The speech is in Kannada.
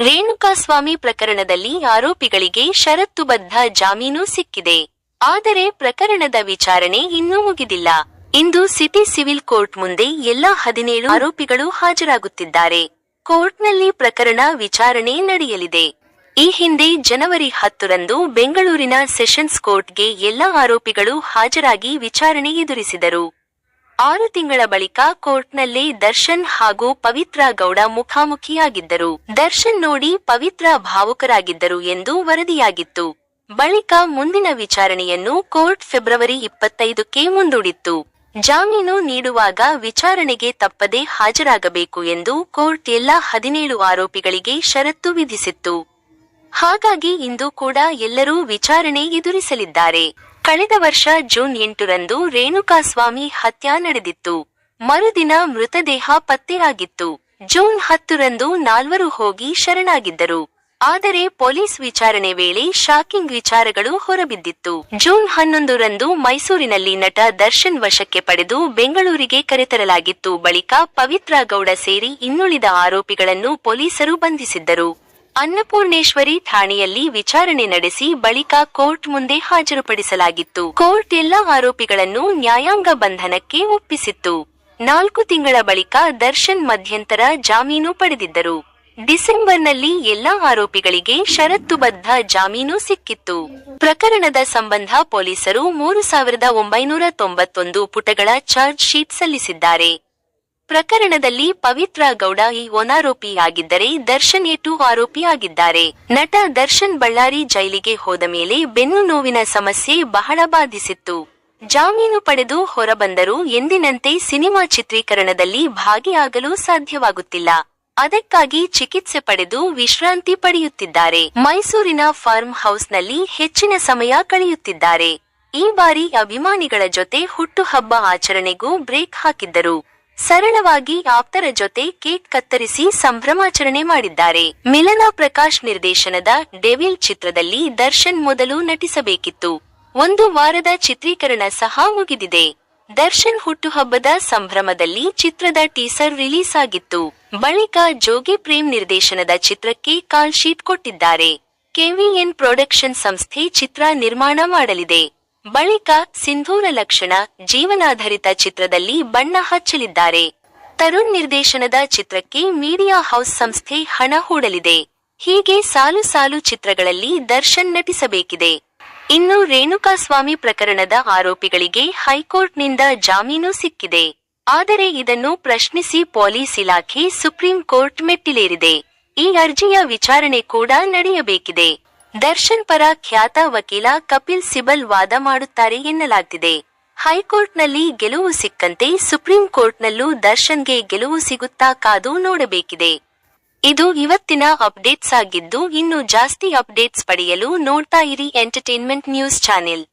ರೇಣುಕಾಸ್ವಾಮಿ ಪ್ರಕರಣದಲ್ಲಿ ಆರೋಪಿಗಳಿಗೆ ಷರತ್ತುಬದ್ಧ ಜಾಮೀನು ಸಿಕ್ಕಿದೆ. ಆದರೆ ಪ್ರಕರಣದ ವಿಚಾರಣೆ ಇನ್ನೂ ಮುಗಿದಿಲ್ಲ. ಇಂದು ಸಿಟಿ ಸಿವಿಲ್ ಕೋರ್ಟ್ ಮುಂದೆ ಎಲ್ಲಾ ಹದಿನೇಳು ಆರೋಪಿಗಳು ಹಾಜರಾಗುತ್ತಿದ್ದಾರೆ. ಕೋರ್ಟ್ನಲ್ಲಿ ಪ್ರಕರಣ ವಿಚಾರಣೆ ನಡೆಯಲಿದೆ. ಈ ಹಿಂದೆ ಜನವರಿ ಹತ್ತರಂದು ಬೆಂಗಳೂರಿನ ಸೆಷನ್ಸ್ ಕೋರ್ಟ್ಗೆ ಎಲ್ಲ ಆರೋಪಿಗಳು ಹಾಜರಾಗಿ ವಿಚಾರಣೆ ಎದುರಿಸಿದರು. ಆರು ತಿಂಗಳ ಬಳಿಕ ಕೋರ್ಟ್ನಲ್ಲಿ ದರ್ಶನ್ ಹಾಗೂ ಪವಿತ್ರ ಗೌಡ ಮುಖಾಮುಖಿಯಾಗಿದ್ದರು. ದರ್ಶನ್ ನೋಡಿ ಪವಿತ್ರ ಭಾವುಕರಾಗಿದ್ದರು ಎಂದು ವರದಿಯಾಗಿತ್ತು. ಬಳಿಕ ಮುಂದಿನ ವಿಚಾರಣೆಯನ್ನು ಕೋರ್ಟ್ ಫೆಬ್ರವರಿ ಇಪ್ಪತ್ತೈದಕ್ಕೆ ಮುಂದೂಡಿತ್ತು. ಜಾಮೀನು ನೀಡುವಾಗ ವಿಚಾರಣೆಗೆ ತಪ್ಪದೆ ಹಾಜರಾಗಬೇಕು ಎಂದು ಕೋರ್ಟ್ ಎಲ್ಲಾ ಹದಿನೇಳು ಆರೋಪಿಗಳಿಗೆ ಷರತ್ತು ವಿಧಿಸಿತ್ತು. ಹಾಗಾಗಿ ಇಂದು ಕೂಡ ಎಲ್ಲರೂ ವಿಚಾರಣೆ ಎದುರಿಸಲಿದ್ದಾರೆ. ಕಳೆದ ವರ್ಷ ಜೂನ್ ಎಂಟರಂದು ರೇಣುಕಾಸ್ವಾಮಿ ಹತ್ಯಾ ನಡೆದಿತ್ತು. ಮರುದಿನ ಮೃತದೇಹ ಪತ್ತೆಯಾಗಿತ್ತು. ಜೂನ್ ಹತ್ತರಂದು ನಾಲ್ವರು ಹೋಗಿ ಶರಣಾಗಿದ್ದರು. ಆದರೆ ಪೊಲೀಸ್ ವಿಚಾರಣೆ ವೇಳೆ ಶಾಕಿಂಗ್ ವಿಚಾರಗಳು ಹೊರಬಿದ್ದಿತ್ತು. ಜೂನ್ ಹನ್ನೊಂದರಂದು ಮೈಸೂರಿನಲ್ಲಿ ನಟ ದರ್ಶನ್ ವಶಕ್ಕೆ ಪಡೆದು ಬೆಂಗಳೂರಿಗೆ ಕರೆತರಲಾಗಿತ್ತು ಬಳಿಕ ಪವಿತ್ರಾ ಗೌಡ ಸೇರಿ ಇನ್ನುಳಿದ ಆರೋಪಿಗಳನ್ನು ಪೊಲೀಸರು ಬಂಧಿಸಿದ್ದರು. ಅನ್ನಪೂರ್ಣೇಶ್ವರಿ ಠಾಣೆಯಲ್ಲಿ ವಿಚಾರಣೆ ನಡೆಸಿ ಬಳಿಕ ಕೋರ್ಟ್ ಮುಂದೆ ಹಾಜರುಪಡಿಸಲಾಗಿತ್ತು. ಕೋರ್ಟ್ ಎಲ್ಲ ಆರೋಪಿಗಳನ್ನು ನ್ಯಾಯಾಂಗ ಬಂಧನಕ್ಕೆ ಒಪ್ಪಿಸಿತ್ತು. ನಾಲ್ಕು ತಿಂಗಳ ಬಳಿಕ ದರ್ಶನ್ ಮಧ್ಯಂತರ ಜಾಮೀನು ಪಡೆದಿದ್ದರು. ಡಿಸೆಂಬರ್ನಲ್ಲಿ ಎಲ್ಲಾ ಆರೋಪಿಗಳಿಗೆ ಷರತ್ತುಬದ್ಧ ಜಾಮೀನು ಸಿಕ್ಕಿತ್ತು. ಪ್ರಕರಣದ ಸಂಬಂಧ ಪೊಲೀಸರು ಮೂರು ಸಾವಿರದ ಒಂಬೈನೂರ ತೊಂಬತ್ತೊಂದು ಪುಟಗಳ ಚಾರ್ಜ್ ಶೀಟ್ ಸಲ್ಲಿಸಿದ್ದಾರೆ. ಪ್ರಕರಣದಲ್ಲಿ ಪವಿತ್ರ ಗೌಡ ಈ ಒನಾರೋಪಿಯಾಗಿದ್ದರೆ ದರ್ಶನ್ ಎಟು ಆರೋಪಿಯಾಗಿದ್ದಾರೆ. ನಟ ದರ್ಶನ್ ಬಳ್ಳಾರಿ ಜೈಲಿಗೆ ಹೋದ ಮೇಲೆ ಬೆನ್ನು ನೋವಿನ ಸಮಸ್ಯೆ ಬಹಳ ಬಾಧಿಸಿತ್ತು. ಜಾಮೀನು ಪಡೆದು ಹೊರಬಂದರೂ ಎಂದಿನಂತೆ ಸಿನಿಮಾ ಚಿತ್ರೀಕರಣದಲ್ಲಿ ಭಾಗಿಯಾಗಲು ಸಾಧ್ಯವಾಗುತ್ತಿಲ್ಲ. ಅದಕ್ಕಾಗಿ ಚಿಕಿತ್ಸೆ ಪಡೆದು ವಿಶ್ರಾಂತಿ ಪಡೆಯುತ್ತಿದ್ದಾರೆ. ಮೈಸೂರಿನ ಫಾರ್ಮ್ ಹೌಸ್ನಲ್ಲಿ ಹೆಚ್ಚಿನ ಸಮಯ ಕಳೆಯುತ್ತಿದ್ದಾರೆ. ಈ ಬಾರಿ ಅಭಿಮಾನಿಗಳ ಜೊತೆ ಹುಟ್ಟುಹಬ್ಬ ಆಚರಣೆಗೂ ಬ್ರೇಕ್ ಹಾಕಿದ್ದರು. ಸರಳವಾಗಿ ಆಪ್ತರ ಜೊತೆ ಕೇಕ್ ಕತ್ತರಿಸಿ ಸಂಭ್ರಮಾಚರಣೆ ಮಾಡಿದ್ದಾರೆ. ಮಿಲನಾ ಪ್ರಕಾಶ್ ನಿರ್ದೇಶನದ ಡೆವಿಲ್ ಚಿತ್ರದಲ್ಲಿ ದರ್ಶನ್ ಮೊದಲು ನಟಿಸಬೇಕಿತ್ತು. ಒಂದು ವಾರದ ಚಿತ್ರೀಕರಣ ಸಹ ಮುಗಿದಿದೆ. ದರ್ಶನ್ ಹುಟ್ಟುಹಬ್ಬದ ಸಂಭ್ರಮದಲ್ಲಿ ಚಿತ್ರದ ಟೀಸರ್ ರಿಲೀಸ್ ಆಗಿತ್ತು. ಬಳಿಕ ಜೋಗಿ ಪ್ರೇಮ್ ನಿರ್ದೇಶನದ ಚಿತ್ರಕ್ಕೆ ಕಾಲ್ ಶೀಟ್ ಕೊಟ್ಟಿದ್ದಾರೆ. ಕೆವಿಎನ್ ಪ್ರೊಡಕ್ಷನ್ ಸಂಸ್ಥೆ ಚಿತ್ರ ನಿರ್ಮಾಣ ಮಾಡಲಿದೆ. ಬಳಿಕ ಸಿಂಧೂರ ಲಕ್ಷಣ ಜೀವನಾಧಾರಿತ ಚಿತ್ರದಲ್ಲಿ ಬಣ್ಣ ಹಚ್ಚಲಿದ್ದಾರೆ. ತರುಣ್ ನಿರ್ದೇಶನದ ಚಿತ್ರಕ್ಕೆ ಮೀಡಿಯಾ ಹೌಸ್ ಸಂಸ್ಥೆ ಹಣ ಹೂಡಲಿದೆ. ಹೀಗೆ ಸಾಲು ಸಾಲು ಚಿತ್ರಗಳಲ್ಲಿ ದರ್ಶನ್ ನಟಿಸಬೇಕಿದೆ. ಇನ್ನು ರೇಣುಕಾಸ್ವಾಮಿ ಪ್ರಕರಣದ ಆರೋಪಿಗಳಿಗೆ ಹೈಕೋರ್ಟ್ನಿಂದ ಜಾಮೀನು ಸಿಕ್ಕಿದೆ. ಆದರೆ ಇದನ್ನು ಪ್ರಶ್ನಿಸಿ ಪೊಲೀಸ್ ಇಲಾಖೆ ಸುಪ್ರೀಂ ಕೋರ್ಟ್ ಮೆಟ್ಟಿಲೇರಿದೆ. ಈ ಅರ್ಜಿಯ ವಿಚಾರಣೆ ಕೂಡ ನಡೆಯಬೇಕಿದೆ. ದರ್ಶನ್ ಪರ ಖ್ಯಾತ ವಕೀಲ ಕಪಿಲ್ ಸಿಬಲ್ ವಾದ ಮಾಡುತ್ತಾರೆ ಎನ್ನಲಾಗ್ತಿದೆ ಹೈಕೋರ್ಟ್ನಲ್ಲಿ ಗೆಲುವು ಸಿಕ್ಕಂತೆ ಸುಪ್ರೀಂ ಕೋರ್ಟ್ನಲ್ಲೂ ದರ್ಶನ್ಗೆ ಗೆಲುವು ಸಿಗುತ್ತಾ ಕಾದು ನೋಡಬೇಕಿದೆ. ಇದು ಇವತ್ತಿನ ಅಪ್ಡೇಟ್ಸ್ ಆಗಿದ್ದು, ಇನ್ನು ಜಾಸ್ತಿ ಅಪ್ಡೇಟ್ಸ್ ಪಡೆಯಲು ನೋಡ್ತಾ ಇರಿ ಎಂಟರ್ಟೈನ್ಮೆಂಟ್ ನ್ಯೂಸ್ ಚಾನೆಲ್